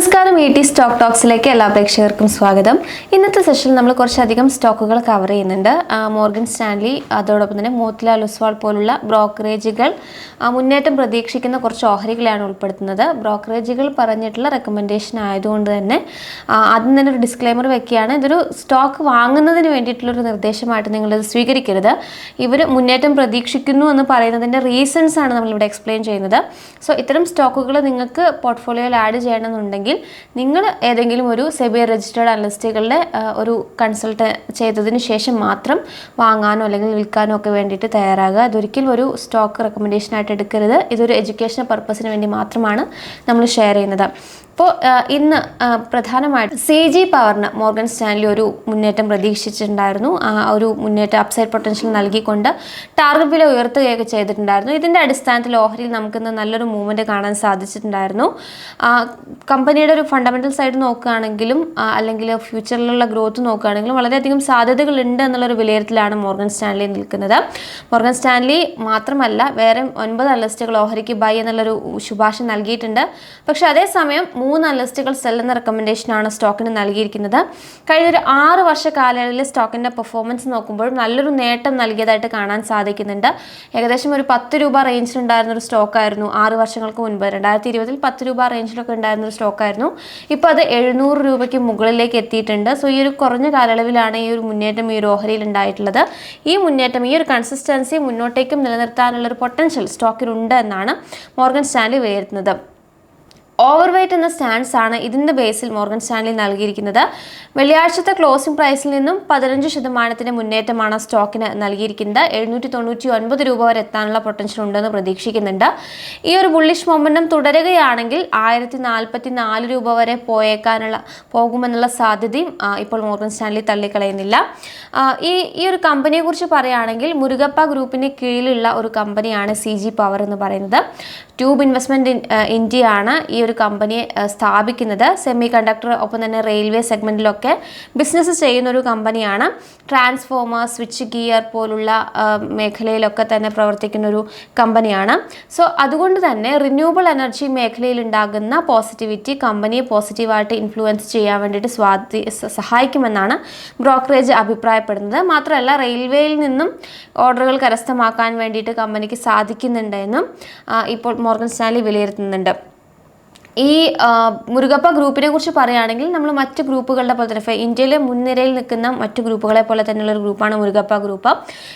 നമസ്കാരം E T stock ടോക്സിലേക്ക് എല്ലാ പ്രേക്ഷകർക്കും സ്വാഗതം. ഇന്നത്തെ സെഷനിൽ നമ്മൾ കുറച്ചധികം സ്റ്റോക്കുകൾ കവർ ചെയ്യുന്നുണ്ട്. മോർഗൻ സ്റ്റാൻലി അതോടൊപ്പം തന്നെ മോത്തിലാൽ ഒസ്വാൾ പോലുള്ള ബ്രോക്കറേജുകൾ മുന്നേറ്റം പ്രതീക്ഷിക്കുന്ന കുറച്ച് ഓഹരികളെയാണ് ഉൾപ്പെടുത്തുന്നത്. ബ്രോക്കറേജുകൾ പറഞ്ഞിട്ടുള്ള റെക്കമെൻഡേഷൻ ആയതുകൊണ്ട് തന്നെ ആദ്യം തന്നെ ഒരു ഡിസ്ക്ലൈമർ വെക്കുകയാണ്. ഇതൊരു സ്റ്റോക്ക് വാങ്ങുന്നതിന് വേണ്ടിയിട്ടുള്ളൊരു നിർദ്ദേശമായിട്ട് നിങ്ങളിത് സ്വീകരിക്കരുത്. ഇവർ മുന്നേറ്റം പ്രതീക്ഷിക്കുന്നു എന്ന് പറയുന്നതിന്റെ റീസൺസ് ആണ് നമ്മളിവിടെ എക്സ്പ്ലെയിൻ ചെയ്യുന്നത്. സോ ഇത്തരം സ്റ്റോക്കുകൾ നിങ്ങൾക്ക് പോർട്ട്ഫോളിയോയിൽ ആഡ് ചെയ്യണമെന്നുണ്ടെങ്കിൽ നിങ്ങൾ ഏതെങ്കിലും ഒരു സെബി രജിസ്റ്റേർഡ് അനലിസ്റ്റുകളുടെ ഒരു കൺസൾട്ട് ചെയ്തതിന് ശേഷം മാത്രം വാങ്ങാനോ അല്ലെങ്കിൽ വിൽക്കാനോ ഒക്കെ വേണ്ടിയിട്ട് തയ്യാറാകുക. അതൊരിക്കലും ഒരു സ്റ്റോക്ക് റെക്കമെൻഡേഷൻ ആയിട്ട് എടുക്കരുത്. ഇതൊരു എഡ്യൂക്കേഷൻ പർപ്പസിന് വേണ്ടി മാത്രമാണ് നമ്മൾ ഷെയർ ചെയ്യുന്നത്. അപ്പോൾ ഇന്ന് പ്രധാനമായിട്ട് C G power Morgan Stanley ഒരു മുന്നേറ്റം പ്രതീക്ഷിച്ചിട്ടുണ്ടായിരുന്നു. ആ ഒരു മുന്നേറ്റം അപ്സൈഡ് പൊട്ടൻഷ്യൽ നൽകിക്കൊണ്ട് ടാർഗറ്റ് വില ഉയർത്തുകയൊക്കെ ചെയ്തിട്ടുണ്ടായിരുന്നു. ഇതിന്റെ അടിസ്ഥാനത്തിൽ ഓഹരിയിൽ നമുക്കിന്ന് നല്ലൊരു മൂവ്മെന്റ് കാണാൻ സാധിച്ചിട്ടുണ്ടായിരുന്നു. കമ്പനിയുടെ ഒരു ഫണ്ടമെന്റൽ സൈഡ് നോക്കുകയാണെങ്കിലും അല്ലെങ്കിൽ ഫ്യൂച്ചറിലുള്ള ഗ്രോത്ത് നോക്കുകയാണെങ്കിലും വളരെയധികം സാധ്യതകളുണ്ട് എന്നുള്ളൊരു വിലയിരുത്തലാണ് മോർഗൻ സ്റ്റാൻലി നിൽക്കുന്നത്. മോർഗൻ സ്റ്റാൻലി മാത്രമല്ല വേറെ ഒൻപത് അനലിസ്റ്റുകൾ ഓഹരിക്ക് ബൈ എന്നുള്ളൊരു ശുപാർശ നൽകിയിട്ടുണ്ട്. പക്ഷേ അതേസമയം മൂന്ന് അനലിസ്റ്റുകൾ സെൽ എന്ന റെക്കമെൻഡേഷനാണ് സ്റ്റോക്കിന് നൽകിയിരിക്കുന്നത്. കഴിഞ്ഞ ഒരു ആറ് വർഷ കാലയളവിൽ സ്റ്റോക്കിന്റെ പെർഫോമൻസ് നോക്കുമ്പോൾ നല്ലൊരു നേട്ടം നൽകിയതായിട്ട് കാണാൻ സാധിക്കുന്നുണ്ട്. ഏകദേശം ഒരു പത്ത് രൂപ റേഞ്ചിലുണ്ടായിരുന്ന ഒരു സ്റ്റോക്കായിരുന്നു. ആറ് വർഷങ്ങൾക്ക് മുൻപ് രണ്ടായിരത്തി ഇരുപതിൽ പത്ത് രൂപ റേഞ്ചിലൊക്കെ ഉണ്ടായിരുന്ന ഒരു സ്റ്റോക്കായിരുന്നു. ഇപ്പോൾ അത് എഴുന്നൂറ് രൂപയ്ക്ക് മുകളിലേക്ക് എത്തിയിട്ടുണ്ട്. സോ ഈ ഒരു കുറഞ്ഞ കാലയളവിലാണ് ഈ ഒരു മുന്നേറ്റം ഈ ഒരു ഓഹരിയിൽ ഉണ്ടായിട്ടുള്ളത്. ഈ മുന്നേറ്റം ഈ ഒരു കൺസിസ്റ്റൻസി മുന്നോട്ടേക്കും നിലനിർത്താനുള്ള ഒരു പൊട്ടൻഷ്യൽ സ്റ്റോക്കിലുണ്ട് എന്നാണ് മോർഗൻ സ്റ്റാൻലി വിലയിരുത്തുന്നത്. ഓവർ വെയ്റ്റ് എന്ന സ്റ്റാൻസ് ആണ് ഇതിന്റെ ബേസിൽ മോർഗൻ സ്റ്റാൻലി നൽകിയിരിക്കുന്നത്. വെള്ളിയാഴ്ചത്തെ ക്ലോസിംഗ് പ്രൈസിൽ നിന്നും പതിനഞ്ച് ശതമാനത്തിന്റെ മുന്നേറ്റമാണ് സ്റ്റോക്കിന് നൽകിയിരിക്കുന്നത്. എഴുന്നൂറ്റി തൊണ്ണൂറ്റി ഒൻപത് രൂപ വരെ എത്താനുള്ള പൊട്ടൻഷ്യൽ ഉണ്ടെന്ന് പ്രതീക്ഷിക്കുന്നുണ്ട്. ഈ ഒരു ബുള്ളിഷ് മൊമെന്റം തുടരുകയാണെങ്കിൽ ആയിരത്തി നാൽപ്പത്തി നാല് രൂപ വരെ പോയേക്കാനുള്ള പോകുമെന്നുള്ള സാധ്യതയും ഇപ്പോൾ മോർഗൻ സ്റ്റാൻലി തള്ളിക്കളയുന്നില്ല. ഈ ഈ ഒരു കമ്പനിയെക്കുറിച്ച് പറയുകയാണെങ്കിൽ മുരുകപ്പ ഗ്രൂപ്പിന് കീഴിലുള്ള ഒരു കമ്പനിയാണ് സി ജി പവർ എന്ന് പറയുന്നത്. ട്യൂബ് ഇൻവെസ്റ്റ്മെന്റ് ഇന്ത്യ ആണ് ഈ കമ്പനിയെ കമ്പനി സ്ഥാപിക്കുന്നത്. സെമി കണ്ടക്ടർ ഒപ്പം തന്നെ റെയിൽവേ സെഗ്മെന്റിലൊക്കെ ബിസിനസ് ചെയ്യുന്ന ഒരു കമ്പനിയാണ്. ട്രാൻസ്ഫോമർ സ്വിച്ച് ഗിയർ പോലുള്ള മേഖലയിലൊക്കെ തന്നെ പ്രവർത്തിക്കുന്ന ഒരു കമ്പനിയാണ്. സോ അതുകൊണ്ട് തന്നെ റിന്യൂവബിൾ എനർജി മേഖലയിൽ ഉണ്ടാകുന്ന പോസിറ്റിവിറ്റി കമ്പനിയെ പോസിറ്റീവായിട്ട് ഇൻഫ്ലുവൻസ് ചെയ്യാൻ വേണ്ടിയിട്ട് സ്വാധീ സഹായിക്കുമെന്നാണ് ബ്രോക്കറേജ് അഭിപ്രായപ്പെടുന്നത്. മാത്രമല്ല റെയിൽവേയിൽ നിന്നും ഓർഡറുകൾ കരസ്ഥമാക്കാൻ വേണ്ടിയിട്ട് കമ്പനിക്ക് സാധിക്കുന്നുണ്ടെന്നും ഇപ്പോൾ മോർഗൻ സ്റ്റാൻലി വിലയിരുത്തുന്നുണ്ട്. ഈ മുരുകപ്പ ഗ്രൂപ്പിനെ കുറിച്ച് പറയുകയാണെങ്കിൽ നമ്മൾ മറ്റ് ഗ്രൂപ്പുകളുടെ പോലെ തന്നെ ഇന്ത്യയിലെ മുൻനിരയിൽ നിൽക്കുന്ന മറ്റു ഗ്രൂപ്പുകളെ പോലെ തന്നെയുള്ള ഒരു ഗ്രൂപ്പാണ് മുരുകപ്പ ഗ്രൂപ്പ്.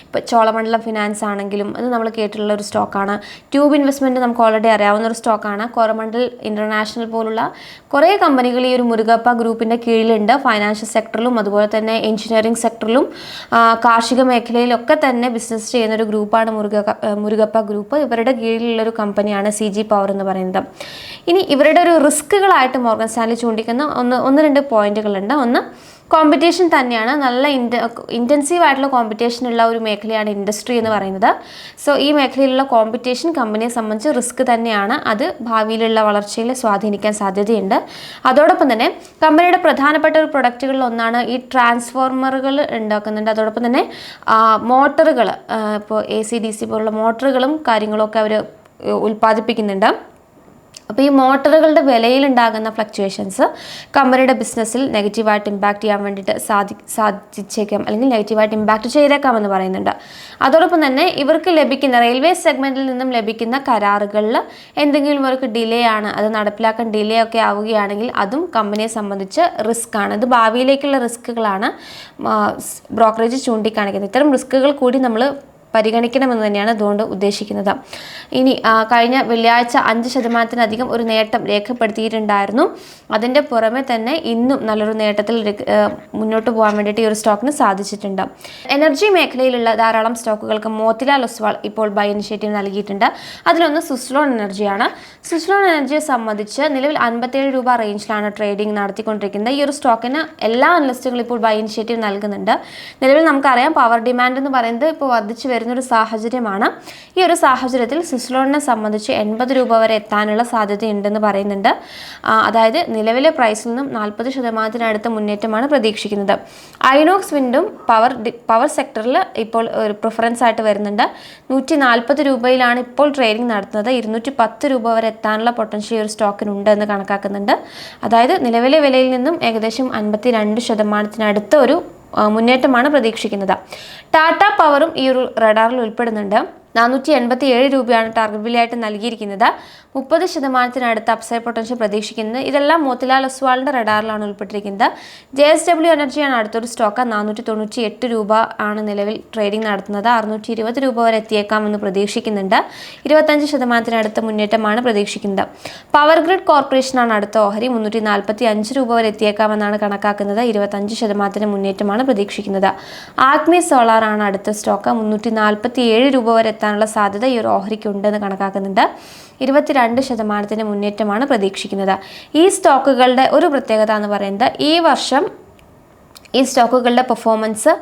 ഇപ്പോൾ ചോളമണ്ഡലം ഫിനാൻസ് ആണെങ്കിലും അത് നമ്മൾ കേട്ടിട്ടുള്ള ഒരു സ്റ്റോക്കാണ് ട്യൂബ് ഇൻവെസ്റ്റ്മെന്റ് നമുക്ക് ഓൾറെഡി അറിയാവുന്ന ഒരു സ്റ്റോക്കാണ് കോറമണ്ഡൽ ഇന്റർനാഷണൽ പോലുള്ള കുറേ കമ്പനികൾ ഈ ഒരു മുരുകപ്പ ഗ്രൂപ്പിന്റെ കീഴിലുണ്ട്. ഫൈനാൻഷ്യൽ സെക്ടറിലും അതുപോലെ തന്നെ എഞ്ചിനീയറിംഗ് സെക്ടറിലും കാർഷിക മേഖലയിലൊക്കെ തന്നെ ബിസിനസ് ചെയ്യുന്ന ഒരു ഗ്രൂപ്പാണ് മുരുക മുരുകപ്പ ഗ്രൂപ്പ്. ഇവരുടെ കീഴിലുള്ള ഒരു കമ്പനിയാണ് സി ജി പവർ എന്ന് പറയുന്നത്. ഇനി ഇവരുടെ ഒരു റിസ്ക്കുകളായിട്ട് മോർഗൻ സ്റ്റാൻലി ചൂണ്ടിക്കുന്ന ഒന്ന് ഒന്ന് രണ്ട് പോയിന്റുകളുണ്ട്. ഒന്ന് കോമ്പറ്റീഷൻ തന്നെയാണ്. നല്ല ഇന്റ ഇന്റൻസീവ് ആയിട്ടുള്ള കോമ്പറ്റീഷൻ ഉള്ള ഒരു മേഖലയാണ് ഇൻഡസ്ട്രി എന്ന് പറയുന്നത്. സോ ഈ മേഖലയിലുള്ള കോമ്പറ്റീഷൻ കമ്പനിയെ സംബന്ധിച്ച് റിസ്ക് തന്നെയാണ്. അത് ഭാവിയിലുള്ള വളർച്ചയിൽ സ്വാധീനിക്കാൻ സാധ്യതയുണ്ട്. അതോടൊപ്പം തന്നെ കമ്പനിയുടെ പ്രധാനപ്പെട്ട ഒരു പ്രൊഡക്റ്റുകളിൽ ഒന്നാണ് ഈ ട്രാൻസ്ഫോർമറുകൾ ഉണ്ടാക്കുന്നുണ്ട്. അതോടൊപ്പം തന്നെ മോട്ടറുകൾ ഇപ്പോൾ എ സി ഡി സി പോലുള്ള മോട്ടറുകളും കാര്യങ്ങളൊക്കെ അവർ ഉൽപ്പാദിപ്പിക്കുന്നുണ്ട്. അപ്പോൾ ഈ മോട്ടറുകളുടെ വിലയിലുണ്ടാകുന്ന ഫ്ലക്ച്വേഷൻസ് കമ്പനിയുടെ ബിസിനസ്സിൽ നെഗറ്റീവായിട്ട് ഇമ്പാക്ട് ചെയ്യാൻ വേണ്ടിയിട്ട് സാധി സാധിച്ചേക്കാം. അല്ലെങ്കിൽ നെഗറ്റീവായിട്ട് ഇമ്പാക്ട് ചെയ്തേക്കാം എന്ന് പറയുന്നുണ്ട്. അതോടൊപ്പം തന്നെ ഇവർക്ക് ലഭിക്കുന്ന റെയിൽവേ സെഗ്മെന്റിൽ നിന്നും ലഭിക്കുന്ന കരാറുകളിൽ എന്തെങ്കിലും ഇവർക്ക് ഡിലേ ആണ് അത് നടപ്പിലാക്കാൻ ഡിലേ ഒക്കെ ആവുകയാണെങ്കിൽ അതും കമ്പനിയെ സംബന്ധിച്ച് റിസ്ക് ആണ്. ഇത് ഭാവിയിലേക്കുള്ള റിസ്ക്കുകളാണ് ബ്രോക്കറേജ് ചൂണ്ടിക്കാണിക്കുന്നത്. ഇത്തരം റിസ്ക്കുകൾ കൂടി നമ്മൾ പരിഗണിക്കണമെന്ന് തന്നെയാണ് അതുകൊണ്ട് ഉദ്ദേശിക്കുന്നത്. ഇനി കഴിഞ്ഞ വെള്ളിയാഴ്ച അഞ്ച് ശതമാനത്തിനധികം ഒരു നേട്ടം രേഖപ്പെടുത്തിയിട്ടുണ്ടായിരുന്നു. അതിന്റെ പുറമെ തന്നെ ഇന്നും നല്ലൊരു നേട്ടത്തിൽ മുന്നോട്ട് പോകാൻ വേണ്ടിയിട്ട് ഈ ഒരു സ്റ്റോക്കിന് സാധിച്ചിട്ടുണ്ട്. എനർജി മേഖലയിലുള്ള ധാരാളം സ്റ്റോക്കുകൾക്ക് മോത്തിലാൽ ഒസ്വാൾ ഇപ്പോൾ ബൈ ഇനിഷ്യേറ്റീവ് നൽകിയിട്ടുണ്ട്. അതിലൊന്ന് സുസ്ലോൺ എനർജിയാണ്. സുസ്ലോൺ എനർജിയെ സംബന്ധിച്ച് നിലവിൽ അൻപത്തേഴ് രൂപ റേഞ്ചിലാണ് ട്രേഡിംഗ് നടത്തിക്കൊണ്ടിരിക്കുന്നത്. ഈ ഒരു സ്റ്റോക്കിന് എല്ലാ അനലിസ്റ്റുകളും ഇപ്പോൾ ബൈ ഇനിഷ്യേറ്റീവ് നൽകുന്നുണ്ട്. നിലവിൽ നമുക്കറിയാം പവർ ഡിമാൻഡ് എന്ന് പറയുന്നത് ഇപ്പോൾ വർദ്ധിച്ചു വരുന്നൊരു സാഹചര്യമാണ്. ഈ ഒരു സാഹചര്യത്തിൽ സിസ്ലോണിനെ സംബന്ധിച്ച് എൺപത് രൂപ വരെ എത്താനുള്ള സാധ്യതയുണ്ടെന്ന് പറയുന്നുണ്ട്. അതായത് നിലവിലെ പ്രൈസിൽ നിന്നും നാൽപ്പത് ശതമാനത്തിനടുത്ത് മുന്നേറ്റമാണ് പ്രതീക്ഷിക്കുന്നത്. ഐനോക്സ് വിൻഡും പവർ പവർ സെക്ടറിൽ ഇപ്പോൾ ഒരു പ്രിഫറൻസ് ആയിട്ട് വരുന്നുണ്ട്. നൂറ്റി നാൽപ്പത് രൂപയിലാണ് ഇപ്പോൾ ട്രേഡിംഗ് നടത്തുന്നത്. ഇരുന്നൂറ്റി പത്ത് രൂപ വരെ എത്താനുള്ള പൊട്ടൻഷ്യൽ ഒരു സ്റ്റോക്കിനുണ്ട് എന്ന് കണക്കാക്കുന്നുണ്ട്. അതായത് നിലവിലെ വിലയിൽ നിന്നും ഏകദേശം അൻപത്തി രണ്ട് ശതമാനത്തിനടുത്ത് ഒരു മുന്നേറ്റമാണ് പ്രതീക്ഷിക്കുന്നത്. ടാറ്റ പവറും ഈ ഒരു റഡാറിൽ ഉൾപ്പെടുന്നുണ്ട്. നാനൂറ്റി എൺപത്തി ഏഴ് രൂപയാണ് ടാർഗറ്റ് വിലയായിട്ട് നൽകിയിരിക്കുന്നത്. മുപ്പത് ശതമാനത്തിനടുത്ത് അപ്സൈഡ് പൊട്ടൻഷ്യൽ പ്രതീക്ഷിക്കുന്നത് ഇതെല്ലാം മോത്തിലാൽ ഒസ്വാളിന്റെ റഡാറിലാണ് ഉൾപ്പെട്ടിരിക്കുന്നത്. ജെ എസ് ഡബ്ല്യു എനർജിയാണ് അടുത്തൊരു സ്റ്റോക്ക് നാനൂറ്റി തൊണ്ണൂറ്റി എട്ട് രൂപ ആണ് നിലവിൽ ട്രേഡിംഗ് നടത്തുന്നത്. അറുന്നൂറ്റി ഇരുപത് രൂപ വരെ എത്തിയേക്കാമെന്ന് പ്രതീക്ഷിക്കുന്നുണ്ട്. ഇരുപത്തഞ്ച് ശതമാനത്തിനടുത്ത് മുന്നേറ്റമാണ് പ്രതീക്ഷിക്കുന്നത്. പവർ ഗ്രിഡ് കോർപ്പറേഷനാണ് അടുത്ത ഓഹരി. മുന്നൂറ്റി നാൽപ്പത്തി അഞ്ച് രൂപ വരെ എത്തിയേക്കാമെന്നാണ് കണക്കാക്കുന്നത്. ഇരുപത്തഞ്ച് ശതമാനത്തിന് മുന്നേറ്റമാണ് പ്രതീക്ഷിക്കുന്നത്. സോളാർ ആണ് അടുത്ത സ്റ്റോക്ക് മുന്നൂറ്റി നാൽപ്പത്തി ഏഴ് രൂപ വരെ എത്താനുള്ള സാധ്യത ഈ ഒരു ഓഹരിക്ക് ഉണ്ടെന്ന് കണക്കാക്കുന്നുണ്ട്. ഇരുപത്തിരണ്ട് ശതമാനത്തിന്റെ മുന്നേറ്റമാണ് പ്രതീക്ഷിക്കുന്നത്. ഈ സ്റ്റോക്കുകളുടെ ഒരു പ്രത്യേകത എന്ന് പറയുന്നത് ഈ വർഷം ഈ സ്റ്റോക്കുകളുടെ പെർഫോമൻസ്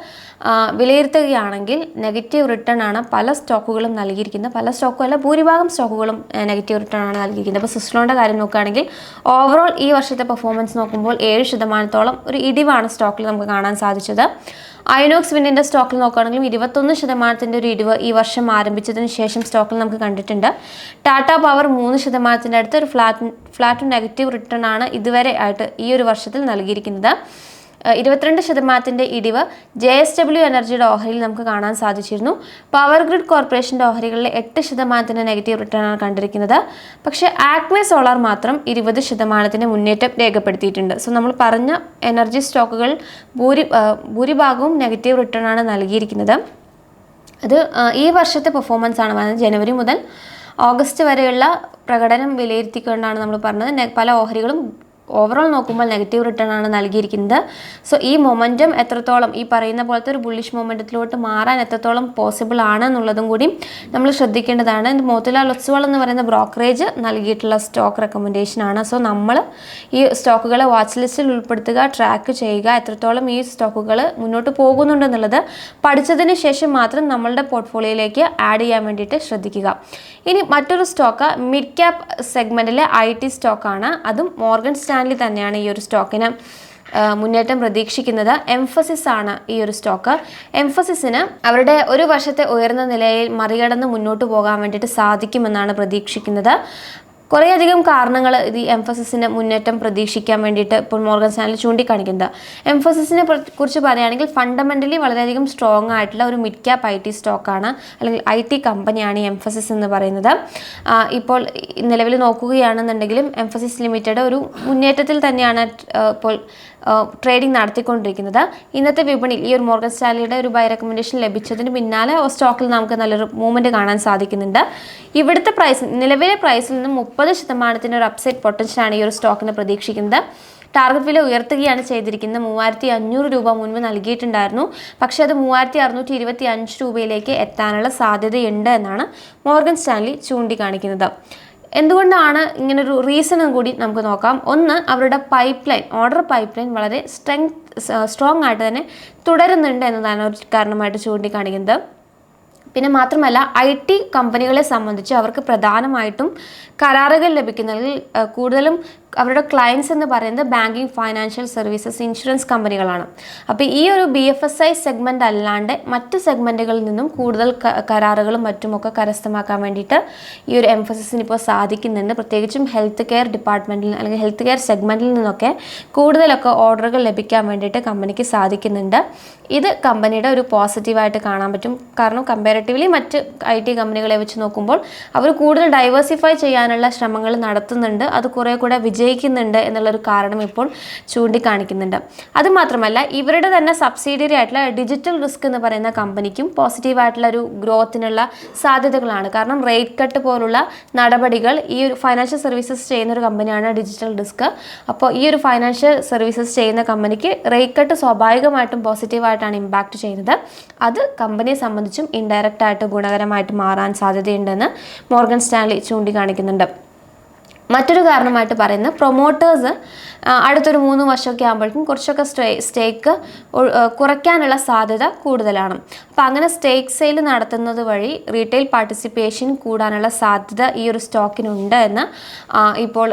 വിലയിരുത്തുകയാണെങ്കിൽ നെഗറ്റീവ് റിട്ടേൺ ആണ് പല സ്റ്റോക്കുകളും നൽകിയിരിക്കുന്നത്. പല സ്റ്റോക്കും അല്ല ഭൂരിഭാഗം സ്റ്റോക്കുകളും നെഗറ്റീവ് റിട്ടേൺ ആണ് നൽകിയിരിക്കുന്നത്. അപ്പോൾ സിസ്ലോണിന്റെ കാര്യം നോക്കുകയാണെങ്കിൽ ഓവറോൾ ഈ വർഷത്തെ പെർഫോമൻസ് നോക്കുമ്പോൾ ഏഴ് ശതമാനത്തോളം ഒരു ഇടിവാണ് സ്റ്റോക്കിൽ നമുക്ക് കാണാൻ സാധിച്ചത്. ഐനോക്സ് വിൻഡിന്റെ സ്റ്റോക്കിൽ നോക്കുകയാണെങ്കിലും ഇരുപത്തൊന്ന് ശതമാനത്തിന്റെ ഒരു ഇടിവ് ഈ വർഷം ആരംഭിച്ചതിന് ശേഷം സ്റ്റോക്കിൽ നമുക്ക് കണ്ടിട്ടുണ്ട്. ടാറ്റ പവർ മൂന്ന് ശതമാനത്തിന്റെ അടുത്ത് ഒരു ഫ്ലാറ്റ് ഫ്ലാറ്റ് നെഗറ്റീവ് റിട്ടേൺ ആണ് ഇതുവരെ ആയിട്ട് ഈ ഒരു വർഷത്തിൽ നൽകിയിരിക്കുന്നത്. ഇരുപത്തിരണ്ട് ശതമാനത്തിന്റെ ഇടിവ് ജെ എസ് ഡബ്ല്യു എനർജിയുടെ ഓഹരിയിൽ നമുക്ക് കാണാൻ സാധിച്ചിരുന്നു. പവർ ഗ്രിഡ് കോർപ്പറേഷന്റെ ഓഹരികളിലെ എട്ട് ശതമാനത്തിന്റെ നെഗറ്റീവ് റിട്ടേൺ ആണ് കണ്ടിരിക്കുന്നത്. പക്ഷേ ആക്മെ സോളാർ മാത്രം ഇരുപത് ശതമാനത്തിന്റെ മുന്നേറ്റം രേഖപ്പെടുത്തിയിട്ടുണ്ട്. സോ നമ്മൾ പറഞ്ഞ എനർജി സ്റ്റോക്കുകൾ ഭൂരി ഭൂരിഭാഗവും നെഗറ്റീവ് റിട്ടേൺ ആണ് നൽകിയിരിക്കുന്നത്. അത് ഈ വർഷത്തെ പെർഫോമൻസ് ആണ്. പറയുന്നത് ജനുവരി മുതൽ ഓഗസ്റ്റ് വരെയുള്ള പ്രകടനം വിലയിരുത്തിക്കൊണ്ടാണ് നമ്മൾ പറഞ്ഞത്. പല ഓഹരികളും ഓവറോൾ നോക്കുമ്പോൾ നെഗറ്റീവ് റിട്ടേൺ ആണ് നൽകിയിരിക്കുന്നത്. സോ ഈ മൊമെന്റം എത്രത്തോളം ഈ പറയുന്ന പോലത്തെ ഒരു ബുള്ളിഷ് മൊമെന്റത്തിലോട്ട് മാറാൻ എത്രത്തോളം പോസിബിൾ ആണ് എന്നുള്ളതും കൂടി നമ്മൾ ശ്രദ്ധിക്കേണ്ടതാണ്. ഇത് മോത്തിലാൽ ഒസ്വാൾ എന്ന് പറയുന്ന ബ്രോക്കറേജ് നൽകിയിട്ടുള്ള സ്റ്റോക്ക് റെക്കമെൻഡേഷൻ ആണ്. സോ നമ്മൾ ഈ സ്റ്റോക്കുകളെ വാച്ച് ലിസ്റ്റിൽ ഉൾപ്പെടുത്തുക ട്രാക്ക് ചെയ്യുക എത്രത്തോളം ഈ സ്റ്റോക്കുകൾ മുന്നോട്ട് പോകുന്നുണ്ടെന്നുള്ളത് പഠിച്ചതിന് ശേഷം മാത്രം നമ്മളുടെ പോർട്ട്ഫോളിയോയിലേക്ക് ആഡ് ചെയ്യാൻ വേണ്ടിയിട്ട് ശ്രദ്ധിക്കുക. ഇനി മറ്റൊരു സ്റ്റോക്ക് മിഡ് ക്യാപ് സെഗ്മെന്റിലെ ഐ ടി സ്റ്റോക്കാണ്. അതും മോർഗൻ സ്റ്റാൻലി തന്നെയാണ് ഈ ഒരു സ്റ്റോക്കിന് മുന്നേറ്റം പ്രതീക്ഷിക്കുന്നത്. എംഫസിസ് ആണ് ഈ ഒരു സ്റ്റോക്ക്. എംഫസിസിന് അവരുടെ ഒരു വർഷത്തെ ഉയർന്ന നിലയിൽ മറികടന്ന് മുന്നോട്ട് പോകാൻ വേണ്ടിയിട്ട് സാധിക്കുമെന്നാണ് പ്രതീക്ഷിക്കുന്നത്. കുറേയധികം കാരണങ്ങൾ ഇത് ഈ എംഫസിസിന്റെ മുന്നേറ്റം പ്രതീക്ഷിക്കാൻ വേണ്ടിയിട്ട് ഇപ്പോൾ മോർഗൻ സ്റ്റാൻലി ചൂണ്ടിക്കാണിക്കുന്നത് എംഫസിസിനെ കുറിച്ച് പറയുകയാണെങ്കിൽ ഫണ്ടമെന്റലി വളരെയധികം സ്ട്രോങ് ആയിട്ടുള്ള ഒരു മിഡ് ക്യാപ്പ് ഐ ടി സ്റ്റോക്കാണ് അല്ലെങ്കിൽ ഐ ടി കമ്പനിയാണ് ഈ എംഫസിസ് എന്ന് പറയുന്നത്. ഇപ്പോൾ നിലവിൽ നോക്കുകയാണെന്നുണ്ടെങ്കിലും എംഫസിസ് ലിമിറ്റഡ് ഒരു മുന്നേറ്റത്തിൽ തന്നെയാണ് ഇപ്പോൾ ട്രേഡിംഗ് നടത്തിക്കൊണ്ടിരിക്കുന്നത്. ഇന്നത്തെ വിപണിയിൽ ഈ ഒരു മോർഗൻ സ്റ്റാലിയുടെ ഒരു ബൈ റെക്കമെൻഡേഷൻ ലഭിച്ചതിന് പിന്നാലെ സ്റ്റോക്കിൽ നമുക്ക് നല്ലൊരു മൂവ്മെന്റ് കാണാൻ സാധിക്കുന്നുണ്ട്. ഇവിടുത്തെ പ്രൈസ് നിലവിലെ പ്രൈസിൽ നിന്ന് മുപ്പത് ശതമാനത്തിന്റെ ഒരു അപ്സൈഡ് പൊട്ടൻഷ്യലാണ് ഈ ഒരു സ്റ്റോക്കിന് പ്രതീക്ഷിക്കുന്നത്. ടാർഗറ്റ് വില ഉയർത്തുകയാണ് ചെയ്തിരിക്കുന്നത്. മൂവായിരത്തി അഞ്ഞൂറ് രൂപ മുൻപ് നൽകിയിട്ടുണ്ടായിരുന്നു. പക്ഷേ അത് മൂവായിരത്തി അറുന്നൂറ്റി ഇരുപത്തി അഞ്ച് രൂപയിലേക്ക് എത്താനുള്ള സാധ്യതയുണ്ട് എന്നാണ് മോർഗൻ സ്റ്റാൻലി ചൂണ്ടിക്കാണിക്കുന്നത്. എന്തുകൊണ്ടാണ് ഇങ്ങനൊരു റീസണും കൂടി നമുക്ക് നോക്കാം. ഒന്ന് അവരുടെ pipeline order pipeline വളരെ സ്ട്രെങ്ത് സ്ട്രോങ് ആയിട്ട് തന്നെ തുടരുന്നുണ്ട് എന്നതാണ് ഒരു കാരണമായിട്ട് ചൂണ്ടിക്കാണിക്കുന്നത്. പിന്നെ മാത്രമല്ല ഐ ടി കമ്പനികളെ സംബന്ധിച്ച് അവർക്ക് പ്രധാനമായിട്ടും കരാറുകൾ ലഭിക്കുന്നതിൽ കൂടുതലും അവരുടെ ക്ലയൻസ് എന്ന് പറയുന്നത് ബാങ്കിങ് ഫൈനാൻഷ്യൽ സർവീസസ് ഇൻഷുറൻസ് കമ്പനികളാണ്. അപ്പോൾ ഈ ഒരു B F S I segment അല്ലാണ്ട് മറ്റ് സെഗ്മെന്റുകളിൽ നിന്നും കൂടുതൽ കരാറുകളും മറ്റുമൊക്കെ കരസ്ഥമാക്കാൻ വേണ്ടിയിട്ട് ഈ ഒരു എംഫസിസിന് ഇപ്പോൾ സാധിക്കുന്നുണ്ട്. പ്രത്യേകിച്ചും ഹെൽത്ത് കെയർ ഡിപ്പാർട്ട്മെന്റിൽ അല്ലെങ്കിൽ ഹെൽത്ത് കെയർ സെഗ്മെന്റിൽ നിന്നൊക്കെ കൂടുതലൊക്കെ ഓർഡറുകൾ ലഭിക്കാൻ വേണ്ടിയിട്ട് കമ്പനിക്ക് സാധിക്കുന്നുണ്ട്. ഇത് കമ്പനിയുടെ ഒരു പോസിറ്റീവായിട്ട് കാണാൻ പറ്റും. കാരണം കമ്പാരിറ്റീവ്ലി മറ്റ് ഐ ടി കമ്പനികളെ വെച്ച് നോക്കുമ്പോൾ അവർ കൂടുതൽ ഡൈവേഴ്സിഫൈ ചെയ്യാനുള്ള ശ്രമങ്ങൾ നടത്തുന്നുണ്ട്. അത് കുറേ കൂടെ വിജയിക്കുന്നുണ്ട് എന്നുള്ളൊരു കാരണം ഇപ്പോൾ ചൂണ്ടിക്കാണിക്കുന്നുണ്ട്. അതുമാത്രമല്ല ഇവരുടെ തന്നെ സബ്സിഡിയറി ആയിട്ടുള്ള ഡിജിറ്റൽ റിസ്ക് എന്ന് പറയുന്ന കമ്പനിക്കും പോസിറ്റീവായിട്ടുള്ള ഒരു ഗ്രോത്തിനുള്ള സാധ്യതകളാണ്. കാരണം റേറ്റ് കട്ട് പോലുള്ള നടപടികൾ ഈ ഒരു ഫൈനാൻഷ്യൽ സർവീസസ് ചെയ്യുന്ന ഒരു കമ്പനിയാണ് ഡിജിറ്റൽ റിസ്ക് അപ്പോൾ ഈ ഒരു ഫൈനാൻഷ്യൽ സർവീസസ് ചെയ്യുന്ന കമ്പനിക്ക് റേറ്റ് കട്ട് സ്വാഭാവികമായിട്ടും പോസിറ്റീവായിട്ടാണ് ഇമ്പാക്റ്റ് ചെയ്യുന്നത്. അത് കമ്പനിയെ സംബന്ധിച്ചും ഇൻഡയറക്റ്റ് ആയിട്ട് ഗുണകരമായിട്ട് മാറാൻ സാധ്യതയുണ്ടെന്ന് മോർഗൻ സ്റ്റാൻലി ചൂണ്ടിക്കാണിക്കുന്നുണ്ട്. മറ്റൊരു കാരണമായിട്ട് പറയുന്നത് പ്രൊമോട്ടേഴ്സ് അടുത്തൊരു മൂന്ന് വർഷമൊക്കെ ആകുമ്പോഴേക്കും കുറച്ചൊക്കെ സ്റ്റേ സ്റ്റേക്ക് കുറയ്ക്കാനുള്ള സാധ്യത കൂടുതലാണ്. അപ്പോൾ അങ്ങനെ സ്റ്റേക്ക് സെയിൽ നടത്തുന്നത് വഴി റീറ്റെയിൽ പാർട്ടിസിപ്പേഷൻ കൂടാനുള്ള സാധ്യത ഈ ഒരു സ്റ്റോക്കിനുണ്ട് എന്ന് ഇപ്പോൾ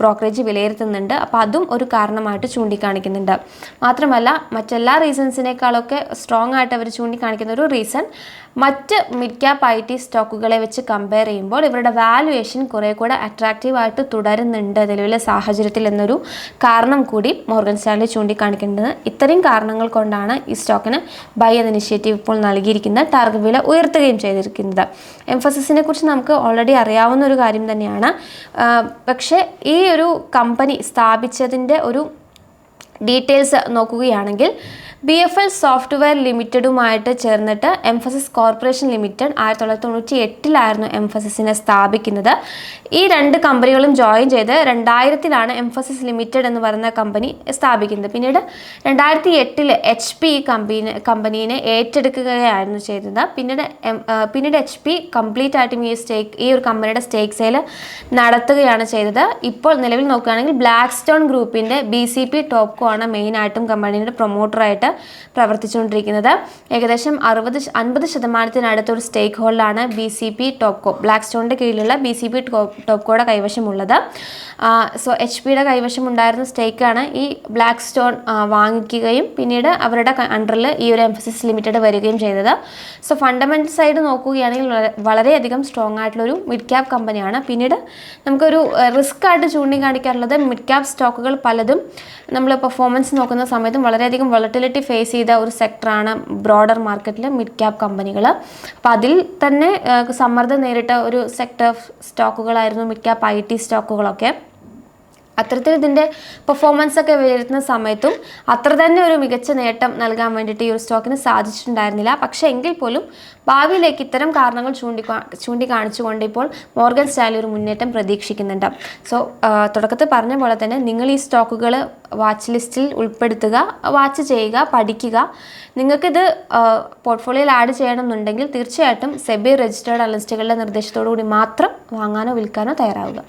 ബ്രോക്കറേജ് വിലയിരുത്തുന്നുണ്ട്. അപ്പോൾ അതും ഒരു കാരണമായിട്ട് ചൂണ്ടിക്കാണിക്കുന്നുണ്ട്. മാത്രമല്ല മറ്റെല്ലാ റീസൺസിനേക്കാളൊക്കെ സ്ട്രോങ് ആയിട്ട് അവർ ചൂണ്ടിക്കാണിക്കുന്ന ഒരു റീസൺ മറ്റ് മിഡ് ക്യാപ്പ് ഐ ടി സ്റ്റോക്കുകളെ വെച്ച് കമ്പയർ ചെയ്യുമ്പോൾ ഇവരുടെ വാല്യുവേഷൻ കുറേ കൂടെ അട്രാക്റ്റീവ് ആയിട്ട് തുടരുന്നുണ്ട് നിലവിലെ സാഹചര്യത്തിൽ എന്നൊരു കാരണം കൂടി മോർഗൻ സ്റ്റാൻലി ചൂണ്ടിക്കാണിക്കേണ്ടത്. ഇത്രയും കാരണങ്ങൾ കൊണ്ടാണ് ഈ സ്റ്റോക്കിന് ബൈ എന്ന ഇനിഷ്യേറ്റീവ് ഇപ്പോൾ നൽകിയിരിക്കുന്നത് ടാർഗറ്റ് വില ഉയർത്തുകയും ചെയ്തിരിക്കുന്നത്. എംഫസിസിനെ കുറിച്ച് നമുക്ക് ഓൾറെഡി അറിയാവുന്ന ഒരു കാര്യം തന്നെയാണ്. പക്ഷേ ഈ ഒരു കമ്പനി സ്ഥാപിച്ചതിന്റെ ഒരു ഡീറ്റെയിൽസ് നോക്കുകയാണെങ്കിൽ ബി എഫ് എൽ സോഫ്റ്റ്വെയർ ലിമിറ്റഡുമായിട്ട് ചേർന്നിട്ട് എംഫസിസ് കോർപ്പറേഷൻ ലിമിറ്റഡ് ആയിരത്തി തൊള്ളായിരത്തി തൊണ്ണൂറ്റി എട്ടിലായിരുന്നു എംഫസിസിനെ സ്ഥാപിക്കുന്നത്. ഈ രണ്ട് കമ്പനികളും ജോയിൻ ചെയ്ത് രണ്ടായിരത്തിലാണ് എംഫസിസ് ലിമിറ്റഡ് എന്ന് പറയുന്ന കമ്പനി സ്ഥാപിക്കുന്നത്. പിന്നീട് രണ്ടായിരത്തി എട്ടിൽ എച്ച് പി കമ്പനി കമ്പനീനെ ഏറ്റെടുക്കുകയായിരുന്നു ചെയ്തത്. പിന്നീട് പിന്നീട് എച്ച് പി കംപ്ലീറ്റ് ആയിട്ടും ഈ സ്റ്റേക്ക് ഈ ഒരു കമ്പനിയുടെ സ്റ്റേക്ക് സെയിൽ നടത്തുകയാണ് ചെയ്തത്. ഇപ്പോൾ നിലവിൽ നോക്കുകയാണെങ്കിൽ ബ്ലാക്ക് സ്റ്റോൺ ഗ്രൂപ്പിന്റെ ബി സി പി ടോപ്കോ ആണ് മെയിനായിട്ടും കമ്പനിയുടെ പ്രൊമോട്ടറായിട്ട് പ്രവർത്തിച്ചുകൊണ്ടിരിക്കുന്നത്. ഏകദേശം അറുപത് അൻപത് ശതമാനത്തിനടുത്തൊരു സ്റ്റേക്ക് ഹോൾഡാണ് ബി സി പി ടോപ്കോ ബ്ലാക്ക് സ്റ്റോണിന്റെ കീഴിലുള്ള ബി സി പി ടോപ്കോയുടെ കൈവശമുള്ളത്. സോ എച്ച് പിയുടെ കൈവശം ഉണ്ടായിരുന്ന സ്റ്റേക്കാണ് ഈ ബ്ലാക്ക് സ്റ്റോൺ വാങ്ങിക്കുകയും പിന്നീട് അവരുടെ അണ്ടറിൽ ഈ ഒരു എംഫസിസ് ലിമിറ്റഡ് വരികയും ചെയ്തത്. സോ ഫണ്ടമെന്റൽ സൈഡ് നോക്കുകയാണെങ്കിൽ വളരെ- വളരെയധികം സ്ട്രോങ് ആയിട്ടുള്ളൊരു മിഡ് ക്യാപ് കമ്പനിയാണ്. പിന്നീട് നമുക്കൊരു റിസ്ക് ആയിട്ട് ചൂണ്ടിക്കാണിക്കാറുള്ളത് മിഡ് ക്യാപ് സ്റ്റോക്കുകൾ പലതും നമ്മൾ പെർഫോമൻസ് നോക്കുന്ന സമയത്തും വളരെയധികം വോളറ്റിലിറ്റി ഫേസ് ചെയ്ത ഒരു സെക്ടറാണ് ബ്രോഡർ മാർക്കറ്റിൽ മിഡ് ക്യാപ് കമ്പനികൾ അപ്പോൾ അതിൽ തന്നെ സമ്മർദ്ദം നേരിട്ട ഒരു സെക്ടർ സ്റ്റോക്കുകളായിരുന്നു മിഡ് ക്യാപ് ഐ ടി സ്റ്റോക്കുകളൊക്കെ അത്തരത്തിൽ ഇതിന്റെ പെർഫോമൻസ് ഒക്കെ വിലയിരുത്തുന്ന സമയത്തും അത്ര തന്നെ ഒരു മികച്ച നേട്ടം നൽകാൻ വേണ്ടിയിട്ട് ഈ ഒരു സ്റ്റോക്കിന് സാധിച്ചിട്ടുണ്ടായിരുന്നില്ല. പക്ഷേ എങ്കിൽ പോലും ഭാവിയിലേക്ക് ഇത്തരം കാരണങ്ങൾ ചൂണ്ടി ചൂണ്ടിക്കാണിച്ചുകൊണ്ട് ഇപ്പോൾ മോർഗൻ സ്റ്റാലി ഒരു മുന്നേറ്റം പ്രതീക്ഷിക്കുന്നുണ്ട്. സോ തുടക്കത്തിൽ പറഞ്ഞ പോലെ തന്നെ നിങ്ങൾ ഈ സ്റ്റോക്കുകൾ വാച്ച് ലിസ്റ്റിൽ ഉൾപ്പെടുത്തുക വാച്ച് ചെയ്യുക പഠിക്കുക. നിങ്ങൾക്കിത് പോർട്ട്ഫോളിയോയിൽ ആഡ് ചെയ്യണമെന്നുണ്ടെങ്കിൽ തീർച്ചയായിട്ടും സെബി രജിസ്റ്റേർഡ് അനലിസ്റ്റുകളുടെ നിർദ്ദേശത്തോടു കൂടി മാത്രം വാങ്ങാനോ വിൽക്കാനോ തയ്യാറാവുക.